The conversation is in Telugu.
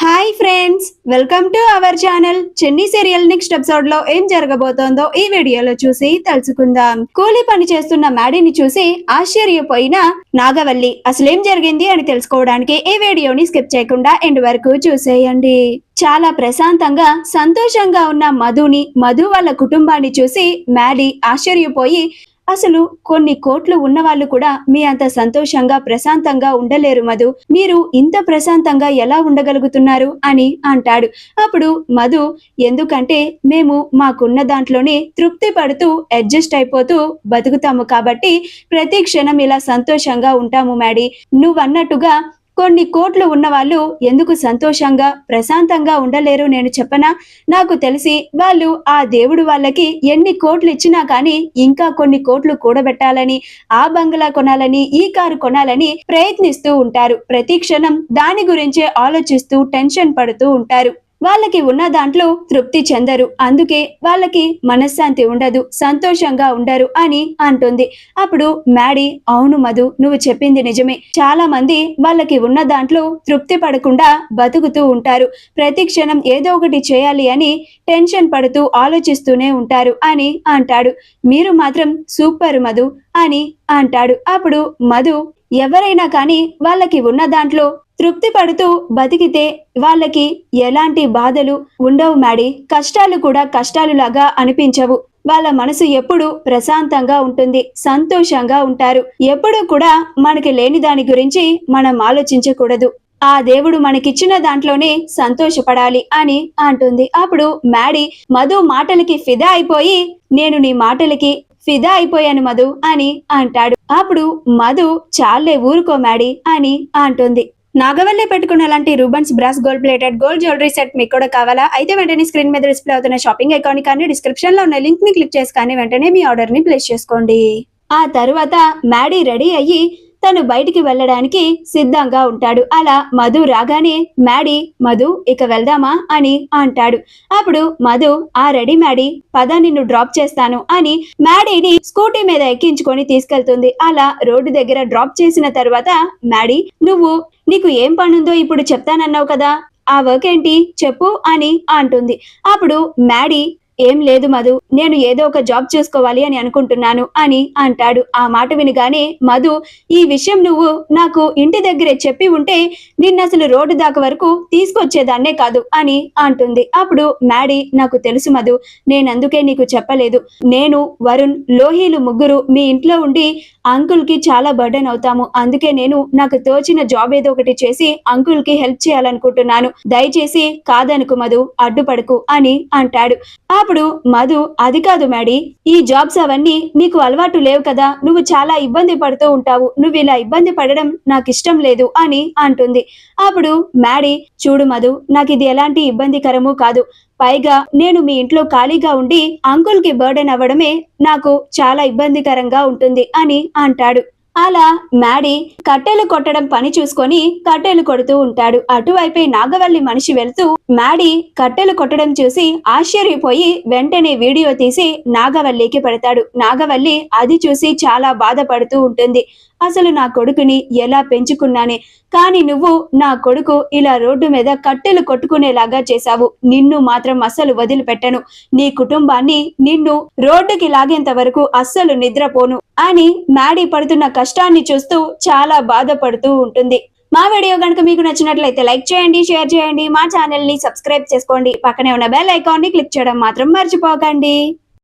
Hi friends welcome to our channel Chinni serial next ఎపిసోడ్లో ఏం జరగబోతోందో ఈ వీడియోలో చూసి తెలుసుకుందాం కూలీ పని చేస్తున్న మ్యాడీని చూసి ఆశ్చర్యపోయిన నాగవల్లి అసలేం జరిగింది? అని తెలుసుకోవడానికి ఈ వీడియోని స్కిప్ చేయకుండా ఎండ్ వరకు చూసేయండి. చాలా ప్రశాంతంగా సంతోషంగా ఉన్న మధుని మధు వాళ్ళ కుటుంబాన్ని చూసి మ్యాడీ ఆశ్చర్యపోయి అసలు కొన్ని కోట్లు ఉన్న వాళ్ళు కూడా మీ అంత సంతోషంగా ప్రశాంతంగా ఉండలేరు మధు. మీరు ఇంత ప్రశాంతంగా ఎలా ఉండగలుగుతున్నారు అని అంటాడు. అప్పుడు మధు ఎందుకంటే మేము మాకున్న దాంట్లోనే తృప్తి పడుతూ అడ్జస్ట్ అయిపోతూ బతుకుతాము కాబట్టి ప్రతి క్షణం ఇలా సంతోషంగా ఉంటాము మ్యాడీ. నువ్వన్నట్టుగా కొన్ని కోట్లు ఉన్న వాళ్ళు ఎందుకు సంతోషంగా ప్రశాంతంగా ఉండలేరు నేను చెప్పనా? నాకు తెలిసి వాళ్ళు ఆ దేవుడు వాళ్ళకి ఎన్ని కోట్లు ఇచ్చినా కానీ ఇంకా కొన్ని కోట్లు కూడబెట్టాలని ఆ బంగ్లా కొనాలని ఈ కారు కొనాలని ప్రయత్నిస్తూ ఉంటారు. ప్రతి క్షణం దాని గురించే ఆలోచిస్తూ టెన్షన్ పడుతూ ఉంటారు. వాళ్ళకి ఉన్న దాంట్లో తృప్తి చెందరు. అందుకే వాళ్ళకి మనశ్శాంతి ఉండదు సంతోషంగా ఉండరు అని అంటుంది. అప్పుడు మ్యాడీ అవును మధు నువ్వు చెప్పింది నిజమే. చాలా మంది వాళ్ళకి ఉన్న దాంట్లో తృప్తి పడకుండా బతుకుతూ ఉంటారు. ప్రతి క్షణం ఏదో ఒకటి చేయాలి అని టెన్షన్ పడుతూ ఆలోచిస్తూనే ఉంటారు అని అంటాడు. మీరు మాత్రం సూపర్ మధు అని అంటాడు. అప్పుడు మధు ఎవరైనా కానీ వాళ్ళకి ఉన్న దాంట్లో తృప్తి పడుతూ బతికితే వాళ్ళకి ఎలాంటి బాధలు ఉండవు మేడి కష్టాలు కూడా కష్టాలులాగా అనిపించవు. వాళ్ళ మనసు ఎప్పుడు ప్రశాంతంగా ఉంటుంది సంతోషంగా ఉంటారు. ఎప్పుడూ కూడా మనకి లేని దాని గురించి మనం ఆలోచించకూడదు. ఆ దేవుడు మనకిచ్చిన దాంట్లోనే సంతోషపడాలి అని అంటుంది. అప్పుడు మ్యాడీ మధు మాటలకి ఫిదా అయిపోయి నేను నీ మాటలకి ఫిదా అయిపోయాను మధు అని అంటాడు. అప్పుడు మధు చాలే ఊరుకో మ్యాడీ అని అంటుంది. నాగవల్లి పెట్టుకున్న లాంటి Rubans brass gold plated gold jewellery set మీకు కూడా కావాలా? అయితే వెంటనే స్క్రీన్ మీద డిస్ప్లే అవుతున్న షాపింగ్ అకౌంట్ కానీ డిస్క్రిప్షన్లో ఉన్న లింక్ని క్లిక్ చేసి కానీ వెంటనే మీ ఆర్డర్ని ప్లేస్ చేసుకోండి. ఆ తర్వాత మ్యాడీ రెడీ అయ్యి తను బయటికి వెళ్ళడానికి సిద్ధంగా ఉంటాడు. అలా మధు రాగానే మ్యాడీ మధు ఇక వెళ్దామా? అని అంటాడు. అప్పుడు మధు ఆ రెడీ మ్యాడీ పద నిన్ను డ్రాప్ చేస్తాను అని మ్యాడీని స్కూటీ మీద ఎక్కించుకొని తీసుకెళ్తుంది. అలా రోడ్డు దగ్గర డ్రాప్ చేసిన తర్వాత మ్యాడీ నువ్వు నీకు ఏం పనుందో ఇప్పుడు చెప్తానన్నావు కదా. ఆ వర్క్ ఏంటి? చెప్పు అని అంటుంది. అప్పుడు మ్యాడీ ఏం లేదు మధు నేను ఏదో ఒక జాబ్ చూసుకోవాలి అని అనుకుంటున్నాను అని అంటాడు. ఆ మాట వినగానే మధు ఈ విషయం నువ్వు నాకు ఇంటి దగ్గరే చెప్పి ఉంటే నిన్న అసలు రోడ్డు దాకా వరకు తీసుకొచ్చేదాన్నే కాదు అని అంటుంది. అప్పుడు మ్యాడీ నాకు తెలుసు మధు నేనందుకే నీకు చెప్పలేదు. నేను వరుణ్ లోహీలు ముగ్గురు మీ ఇంట్లో ఉండి అంకుల్కి చాలా బర్డెన్ అవుతాము. అందుకే నేను నాకు తోచిన జాబ్ ఏదో ఒకటి చేసి అంకుల్కి హెల్ప్ చేయాలనుకుంటున్నాను. దయచేసి కాదనుకు మధు అడ్డుపడకు అని అంటాడు. అప్పుడు మధు అది కాదు మ్యాడీ ఈ జాబ్స్ అవన్నీ నీకు అలవాటు లేవు కదా నువ్వు చాలా ఇబ్బంది పడుతూ ఉంటావు నువ్వు ఇలా ఇబ్బంది పడడం నాకు ఇష్టం లేదు అని అంటుంది. అప్పుడు మ్యాడీ చూడు మధు నాకు ఇది ఎలాంటి ఇబ్బందికరమూ కాదు పైగా నేను మీ ఇంట్లో ఖాళీగా ఉండి అంకుల్కి బర్డెన్ అవ్వడమే నాకు చాలా ఇబ్బందికరంగా ఉంటుంది అని అంటాడు. అలా మ్యాడీ కట్టెలు కొట్టడం పని చూసుకొని కట్టెలు కొడుతూ ఉంటాడు. అటువైపే నాగవల్లి మనిషి వెళ్తూ మ్యాడీ కట్టెలు కొట్టడం చూసి ఆశ్చర్యపోయి వెంటనే వీడియో తీసి నాగవల్లికి పెడతాడు. నాగవల్లి అది చూసి చాలా బాధపడుతూ ఉంటుంది. అసలు నా కొడుకుని ఎలా పెంచుకున్నానే? కానీ నువ్వు నా కొడుకు ఇలా రోడ్డు మీద కట్టెలు కొట్టుకునేలాగా చేశావు. నిన్ను మాత్రం అస్సలు వదిలిపెట్టను. నీ కుటుంబాన్ని నిన్ను రోడ్డుకి లాగేంత వరకు అస్సలు నిద్రపోను అని మ్యాడీ పడుతున్న కష్టాన్ని చూస్తూ చాలా బాధపడుతూ ఉంటుంది. మా వీడియో కనుక మీకు నచ్చినట్లయితే లైక్ చేయండి షేర్ చేయండి. మా ఛానల్ని సబ్స్క్రైబ్ చేసుకోండి. పక్కనే ఉన్న బెల్ ఐకాన్ని క్లిక్ చేయడం మాత్రం మర్చిపోకండి.